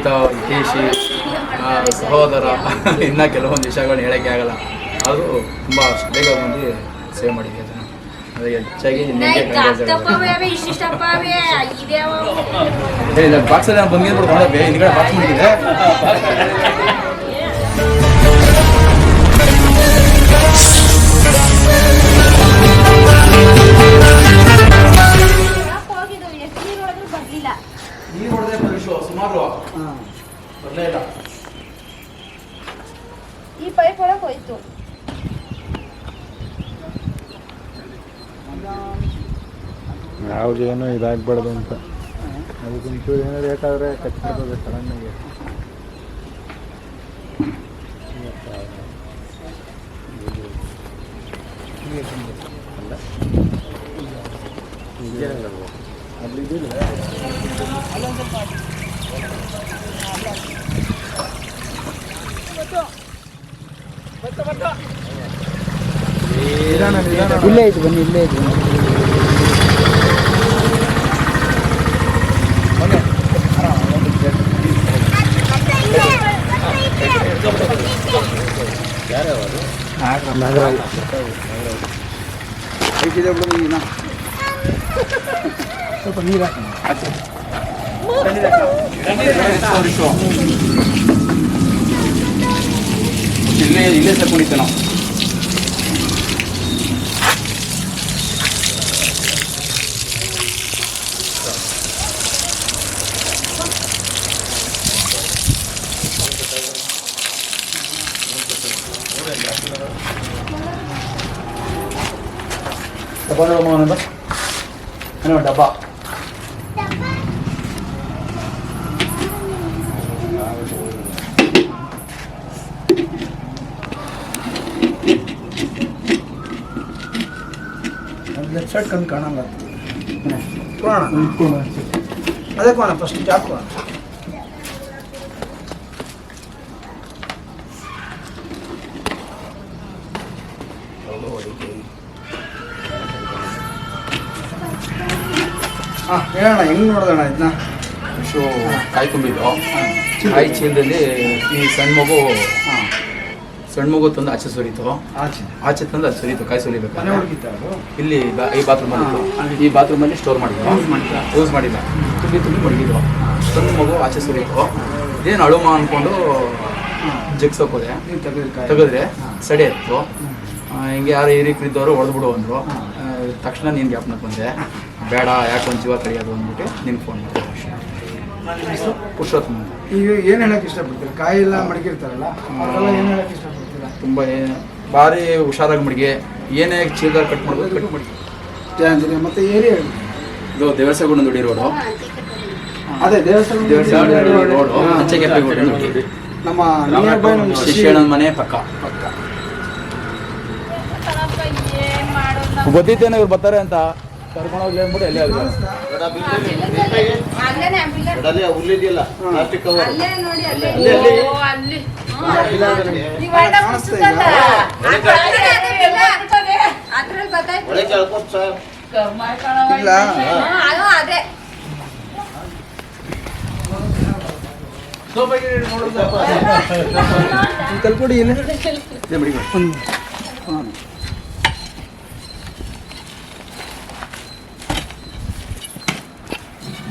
ಸ್ನೇಹಿತ ಹಿತೈಷಿ ಆ, ಸಹೋದರ ಇನ್ನೂ ಕೆಲವೊಂದು ವಿಷಯಗಳನ್ನ ಹೇಳೋಕ್ಕೆ ಆಗಲ್ಲ. ಅದು ತುಂಬ ಬೇಗ ಬಂದು ಸೇವ್ ಮಾಡಿದ್ವಿ ಅದನ್ನು. ಅದು ಹೆಚ್ಚಾಗಿ ನಿಮಗೆ ಬಾಕ್ಸಲ್ಲಿ ನಾನು ಬಂದಿದ್ದು ನೋಡಬೇ ಹಿಂದ್ಗಡೆ ಬಾಕ್ಸ್ ಮಾಡಿದೆ ಯಾವುದೇನೋ ಇದಾಗಬಾರ್ದು ಅಂತ. ಅದಕ್ಕೊಂಚೂರು ಏನೋ ಬೇಕಾದರೆ ಕಚ್ಚಿಡ್ಬೋದು ಸಡನ್ನಾಗಿ ಇಲ್ಲೇ ಇದು ಬನ್ನಿ ಇಲ್ಲೇ ಇದು. ಬನ್ನಿ ನಾಗರಾಜ್ ಸ್ವಲ್ಪ ನೀರು ಹಾಕಿ ವಿಷಯ ಇಲ್ಲೇ ಇಲ್ಲೇ ಸೇರ್ಕೊಂಡಿದ್ದೆ ನಾವು ಡಬ್ಬ ನೋಡಮ್ಮ ಅವನದು ಏನೋ ಡಬ್ಬ ಲೆಫ್ಟ್ ಸೈಡ್ ಕಣ್ಣು ಕಾಣಲ್ಲ ಕೋಣ ಅದೇ ಕೋಣ ಫಸ್ಟ್ ಜಾಬ್ ಕೋಣ ಹಾಂ ಹೇಳೋಣ ಹೆಂಗೆ ನೋಡೋಣ ಇದನ್ನ? ಶೂ ಕಾಯಿ ತುಂಬಿದ್ದು ಕಾಯಿ ಚೀಲದಲ್ಲಿ ಈ ಸಣ್ಣ ಮಗು ಹಾಂ. ಸಣ್ಣ ಮಗು ತಂದು ಆಚೆ ಸುರಿತು. ಆಚೆ. ಆಚೆ ತಂದು ಅದು ಸುರಿತು ಕಾಯಿ ಸುರಿಬೇಕು. ಇಲ್ಲಿ ಈ ಬಾತ್ರೂಮ್ ಅಲ್ಲಿ. ಈ ಬಾತ್ರೂಮ್ ಅಲ್ಲಿ ಸ್ಟೋರ್ ಮಾಡಿದ್ರು? ಯೂಸ್ ಮಾಡಿಲ್ಲ ತುಂಬಿ ತುಂಬಿ ಮಡಗಿದ್ರು ಸಣ್ಣ ಮಗು ಆಚೆ ಸುರಿತು. ಏನು ಅಳುಮ ಅನ್ಕೊಂಡು ಜಗ್ಸೋಕೋದೆ ತೆಗೆದ್ರೆ ಸಡಿ ಇತ್ತು. ಹಿಂಗೆ ಯಾರು ಹಿರಿಕರಿದ್ದವರು ಹೊಡೆದ್ಬಿಡು ಅಂದರು. ತಕ್ಷಣ ನೀನು ಜ್ಞಾಪನಕ್ಕೆ ಬಂದೆ. ಬೇಡ ಯಾಕೆ ಒಂದು ಜೀವ ಕಡಿಯೋದು ಅಂದ್ಬಿಟ್ಟು ನಿನ್ಗೆ ಫೋನ್ ಮಾಡಿದೆ ಅಷ್ಟೇ ಪುರುಷೋತ್ತಮ. ಈಗ ಏನು ಹೇಳಕ್ ಇಷ್ಟಪಡ್ತೀರಾ? ಕಾಯಿ ಎಲ್ಲ ಮಡಗಿರ್ತಾರಲ್ಲ ಅವ್ರಿಗೆಲ್ಲ ಏನು ಹೇಳಕ್ ಇಷ್ಟಪಡ್ತೀರಾ? ತುಂಬ ಭಾರಿ ಹುಷಾರಾಗಿ ಮಡಿಗೆ ಏನೇ ಚೀಲದಲ್ಲಿ ಕಟ್ ಮಾಡ್ಬೋದು ಕಟ್ ಮಾಡಿ. ಜಯ ಆಂಜನೇಯ ಮತ್ತೆ ಏರಿಯಾ ಇದು ದೇವಸ್ಥಾನ ದುಡಿ ರೋಡು. ಅದೇ ದೇವಸ್ಥಾನ ದೇವಸ್ಥಾನ ರೋಡು. ನಮ್ಮ ಶಿಕ್ಷಣ ನಮ್ಮ ಶಿಷ್ಯ ಶಿಷ್ಯಣ್ಣನ ಮನೆ ಪಕ್ಕ. ಪಕ್ಕ. ಏನ್ ಮಾಡೋದು? ಗೊತ್ತಿದ್ದೇನೆ ಇವ್ರು ಬರ್ತಾರೆ ಅಂತ ಕರ್ಕೊಂಡು ಹೋಗ್ಲಿ ಅಂದ್ಬಿಟ್ಟು ಎಲ್ಲೇ ಆಗಿಲ್ಲ ಅಲ್ಲೇನೆ ಬಿಲ್ಲರ್ ಪ್ಲಾಸ್ಟಿಕ್ ಕವರ್ ಅಲ್ಲೇ ನೋಡಿ ಅಲ್ಲೇ. ಅಲ್ಲೇ, ಅಲ್ಲೇ. ಓ, ಅಲ್ಲಿ. ಅಲ್ಲಿ. ಅಲ್ಲಿ. ಅದ್ರಲ್ಲಿ ಅದೇ ಬಿಲ್ಲರ್. ಅದ್ರಲ್ಲಿ ಗೊತ್ತಾಯ್ತು. ಒಳಗೆ ಕೇಳ್ಕೊತ್ ಸರ್ ಇಲ್ಲ. ಅದು ಅದೇ. ಈ ಕಲ್ಕೊಡಿ ಇಲ್ಲಿ. ಇದೇ ಮಡಿಗೆ ಒಂದು ಹಾಂ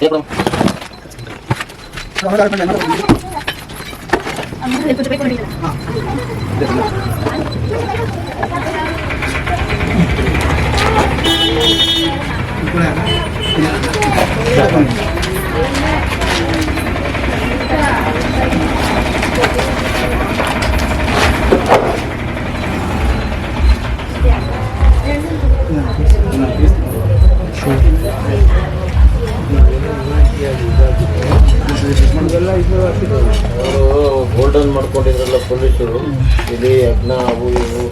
ఇప్పుడు ಅವರು ಗೋಲ್ಡನ್ ಮಾಡ್ಕೊಂಡಿದ್ರಲ್ಲ ಪೊಲೀಸರು. ಇಲ್ಲಿ ಯಜ್ಞ ಅವು ಇವು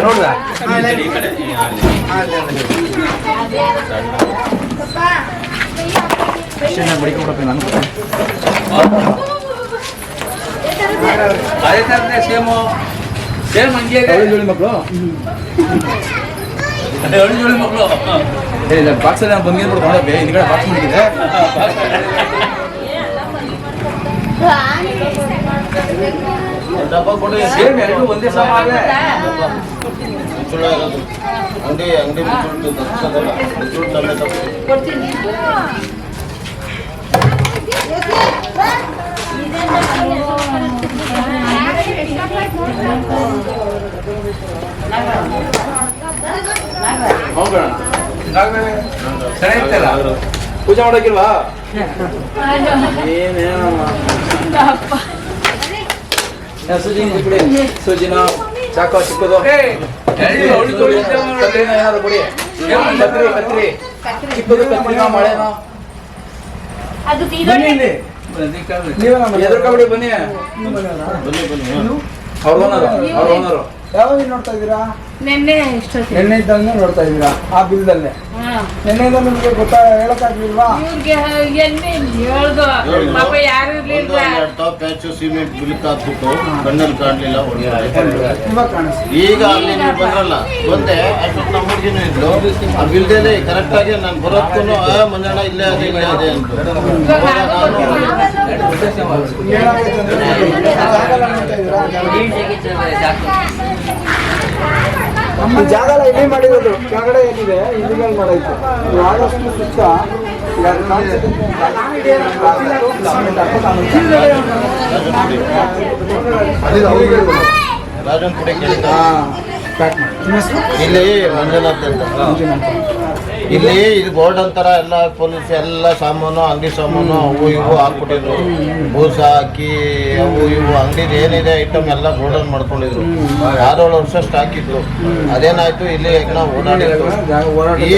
ನೋಡ್ದ ನೋಡ್ದ ಬಡಿಕೊಂಡ್ಬಿಡಪ್ಪ ನಾನು. ಅದೇ ಥರನೇ ಸೇಮು ಸೇಮ್ ಹಂಗೆ ಇದೆ. ಜೋಡಿ ಮಕ್ಕಳು? ಎರಡು ಜೋಡಿ ಮಕ್ಕಳು. ಏ ಇಲ್ಲ ಬಾಕ್ಸಲ್ಲಿ ನಾನು ಬಂದಿದ್ದು ನೋಡಬೇ ಹಿಂದ್ಗಡೆ ಬಾಕ್ಸ್ ಮಾಡಿದ್ದೆ ಡಬ್ಬ ಕೊಡಿ ಸೇಮ್ ಎರಡು ಒಂದೇ ಸಮ. ಅಂಗಡಿ ಅಂಗಡಿ. ಕೊಡ್ತೀನಿ. ಪೂಜೆ ಮಾಡೋಕ್ಕಿಲ್ವಾ ಏನೇನಮ್ಮ? ಸುಜಿನ ಚಾಕೋ ಕತ್ರಿನ ಏನಾದ್ರು ಕೊಡಿ. ಕತ್ರಿ ಕತ್ರಿ. ಸಿಕ್ಕದು ಕತ್ರಿನ ಮಳೆನೋ. ಅದು ಎದುರ್ಕೊಬಿಡಿ ಬನ್ನಿ. ಬನ್ನಿ ಬನ್ನಿ. ಅವ್ರ ಓನರು ಅವ್ರ ಓನರು ಯಾವಾಗ ನೋಡ್ತಾ ಇದ್ದೀರಾ? ನೆನ್ನೆ ನಿನ್ನೆ ಇದ್ದಂಗೆ ನೋಡ್ತಾ ಇದ್ದೀರಾ? ಆ ಬಿಲ್ದಲ್ಲೇ. ನೆನ್ನೆ ನಿಮಗೆ ಗೊತ್ತಾ ಹೇಳಕ್ಕಾಗ್ಲಿಲ್ವಾ ಇವ್ರಿಗೆ ಎಣ್ಣೆ ಹೇಳ್ದು? ಪಾಪ ಯಾರು ಒಂದು ಇರ್ಲಿಲ್ಲ ಎರಡು ಟಾಪ್ ಪ್ಯಾಚು ಸಿಮೆಂಟ್ ಬಿಲ್ಕ್ ಹಾಕ್ಬಿಟ್ಟು ಕಣ್ಣಲ್ಲಿ ಕಾಣಲಿಲ್ಲ ಕಾಣಿಸ್ತು. ಈಗ ಅಲ್ಲಿ ನೀವು ಬಂದ್ರಲ್ಲ ಬಂದೆ ಅಷ್ಟೊತ್ತು ನಮ್ಮ ಹುಡುಗಿನೂ ಇದ್ಲು. ಆ ಬಿಲ್ದೇನೆ ಕರೆಕ್ಟ್ ಆಗಿ ನಾನು ಬರೋದ್ಕು ಮಂಜಣ್ಣ ಇಲ್ಲೇ ಅದೇ ಇಲ್ಲೇ ಅದೇ ಅಂತ. ಇದ್ದೀರಾ? ಜಾಗ ಎಲ್ಲ ಇಲ್ಲಿ ಮಾಡಿರೋದು. ಕೆಳಗಡೆ ಏನಿದೆ? ಇಲ್ಲಿಗಲ್ ಮಾಡೈತೆ. ನೀವು ಆದಷ್ಟು ಸುತ್ತ? ಇಲ್ಲಿ ಮಂಜುನಾಥ್ ಅಂತ. ಮಂಜುನಾಥ. ಇಲ್ಲಿ ಇದು ಬೋರ್ಡ್ ಅಂತಾರ ಎಲ್ಲ ಪೊಲೀಸ್ ಎಲ್ಲ ಸಾಮಾನು ಅಂಗಡಿ ಸಾಮಾನು ಅವು ಇವು ಹಾಕ್ಬಿಟ್ಟಿದ್ರು. ಬೂಸ ಹಾಕಿ ಅವು ಇವು ಅಂಗಡಿ ಏನಿದೆ ಐಟಮ್ ಎಲ್ಲ ಗೋಡನ್ ಮಾಡ್ಕೊಂಡಿದ್ರು. ಆರೇಳು ವರ್ಷ ಸ್ಟಾಕ್ ಇದ್ರು ಅದೇನಾಯ್ತು ಇಲ್ಲಿ ನಾವು ಓಡಾಡಿದ್ರು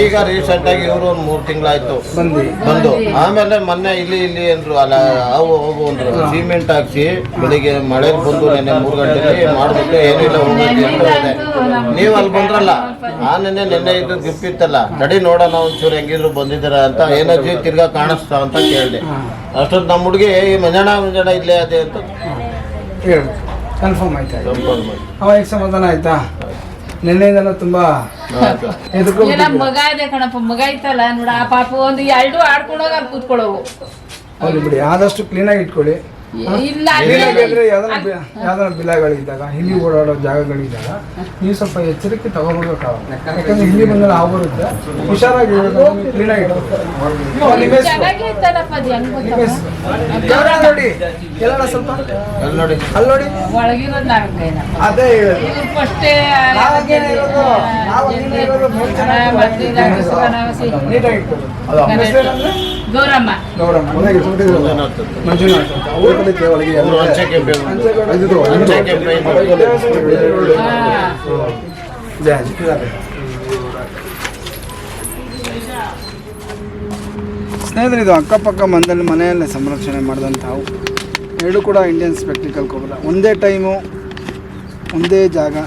ಈಗ ರೀಸೆಂಟ್ ಆಗಿ ಇವರು ಒಂದು ಮೂರು ತಿಂಗಳಾಯ್ತು. ಬಂದು. ಬಂದು ಆಮೇಲೆ ಮೊನ್ನೆ ಇಲ್ಲಿ ಇಲ್ಲಿ ಅಂದ್ರು ಅಲ್ಲ ಅವು ಹೋಗು ಅಂದ್ರು. ಸಿಮೆಂಟ್ ಹಾಕ್ಸಿ ಬೆಳಿಗ್ಗೆ ಮಳೆ ಬಂದು ನೆನ್ನೆ ಮೂರು ಗಂಟೆಗೆ ಮಾಡ್ಬಿಟ್ಟು ಏನಿಲ್ಲ ಹೋದೆ. ನೀವು ಅಲ್ಲಿ ಬಂದ್ರಲ್ಲ. ಆ ನೆನ್ನೆ ನಿನ್ನೆ ಇದು ಗಿಫ್ಟ್ ಇತ್ತಲ್ಲ. ನಡಿ ನೋಡೋಣ ಒಂಚೂರು ಹೆಂಗಿದ್ರು ಬಂದಿದ್ದೀರಾ ಅಂತ ಏನಾದ್ರು ತಿರ್ಗಾ ಕಾಣಿಸ್ತಾ ಅಂತ ಕೇಳಿದೆ. ಅಷ್ಟೊಂದು ನಮ್ಮ ಹುಡುಗಿ ಈ ಮಂಜಣ್ಣ ಮಂಜಣ್ಣ ಇಲ್ಲೇ ಅದೇ ಅಂತ ಹೇಳು. ಕನ್ಫರ್ಮ್ ಆಯ್ತಾ. Confirm ಮಾಡಿ. ಅವಾಗ ಸಮಾಧಾನ ಆಯ್ತಾ? ನಿನ್ನೆಯಿಂದಲೂ ತುಂಬಾ ಆಯ್ತು. ಎಲ್ಲ ಮಗ ಇದೆ ಕಣಪ್ಪ ಮಗ ಐತಲ್ಲ ನೋಡ ಆ ಪಾಪ ಒಂದು ಎರಡು ಆಡ್ಕೊಂಡೋಗ ಕೂತ್ಕೊಳ್ಳೋವು. ಹೌದು ಬಿಡಿ ಆದಷ್ಟು ಕ್ಲೀನಾಗಿ ಇಟ್ಕೊಳ್ಳಿ. ಇಲ್ಲ ಯಾವ್ದಾರ ಬಿಲಗಳಿದ್ದಾಗ ಇಲ್ಲಿ ಓಡಾಡೋ ಜಾಗಗಳಿದ್ದಾಗ ನೀವು ಸ್ವಲ್ಪ ಎಚ್ಚರಿಕೆ ತಗೋಬೇಕಾಗುತ್ತೆ ಯಾಕಂದ್ರೆ ಇಲ್ಲಿ ಬಂದ್ರೆ ಹಾವು ಬರುತ್ತೆ. ಹುಷಾರಾಗಿ ಕ್ಲೀನಾಗಿ? ನೋಡಿ ಎಲ್ಲಾರ ಸ್ವಲ್ಪ. ಅಲ್ಲಿ ನೋಡಿ ಅಲ್ಲಿ ನೋಡಿ ಒಳಗಿರೋದು ಅದೇ ನೀಟಾಗಿ? ಗೌರಮ್ಮ. ಮಂಜುನಾಥ್. ಅವ್ರ ಒಳಗೆ ಇದು. ಸ್ನೇಹಿತರೆ ಇದು ಅಕ್ಕಪಕ್ಕ ಮಂದಲ್ಲಿ ಮನೆಯಲ್ಲೇ ಸಂರಕ್ಷಣೆ ಮಾಡಿದಂಥವು. ಎರಡು ಕೂಡ ಇಂಡಿಯನ್ ಸ್ಪೆಕ್ಟಿಕಲ್ ಕೊಬ್ಬರ. ಒಂದೇ ಟೈಮು ಒಂದೇ ಜಾಗ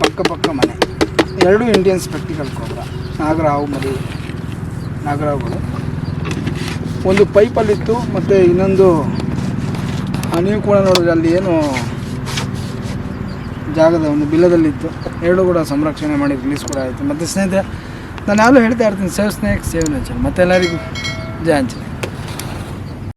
ಪಕ್ಕಪಕ್ಕ ಪಕ್ಕ ಮನೆ. ಎರಡು ಇಂಡಿಯನ್ ಸ್ಪೆಕ್ಟಿಕಲ್ ಕೊಬ್ಬರ. ನಾಗರಾವು ಮರಿ ನಾಗರಾವುಗಳು ಒಂದು ಪೈಪಲ್ಲಿತ್ತು, ಮತ್ತು ಇನ್ನೊಂದು ನೀವು ಕೂಡ ನೋಡಿದ್ರೆ ಅಲ್ಲಿ ಏನು ಜಾಗದ ಒಂದು ಬಿಲ್ಲದಲ್ಲಿತ್ತು. ಎರಡು ಕೂಡ ಸಂರಕ್ಷಣೆ ಮಾಡಿ ರಿಲೀಸ್ ಕೂಡ ಆಯಿತು. ಮತ್ತು ಸ್ನೇಹಿತರೆ, ನಾನು ಯಾವಾಗಲೂ ಹೇಳ್ತಾ ಇರ್ತೀನಿ ಸೇವ್ ಸ್ನೇಕ್ ಸೇವ್ ನೇಚರ್ ಮತ್ತೆಲ್ಲರಿಗೂ ಜಯ ಆಂಜನೇಯ